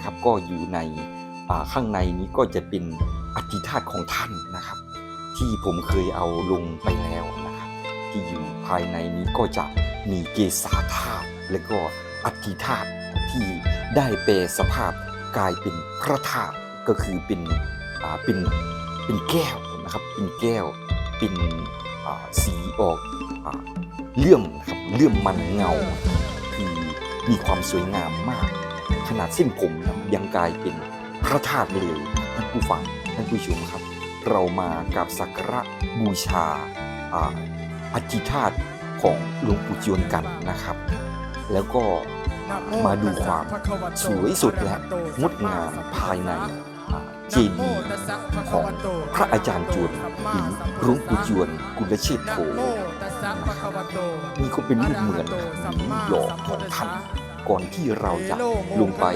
นะครับ ก็อยู่ในข้างในนี้ก็จะเป็นอธิธาตุของท่านนะครับ ที่ผมเคยเอาลงไปแล้วนะครับ ที่อยู่ภายในนี้ก็จะมีเกษาธาตุและก็อธิธาตุที่ได้แปลสภาพกลายเป็นพระธาตุก็คือเป็นเป็นเป็นแก้วนะครับเป็นแก้วเป็นสีออกอเลื่อมครับเลื่อมมันเงา คือมีความสวยงามมาก ขนาดเส้นผมนะยังกลายเป็นพระธาตุเลยท่านผู้ฟังท่านผู้ชมครับ เรามากับสักการะบูชาอ่าอธิธาตุของหลวงปู่จวนกันนะครับ แล้วก็มาดูความสวยสดและงดงามภายในอ่าเจดีย์ของพระอาจารย์จวนหรือหลวงปู่จวนกุลเชษโธนี่ก็เป็นรูปเหมือนหรือหล่อของท่าน ก่อนที่เราจะลงไป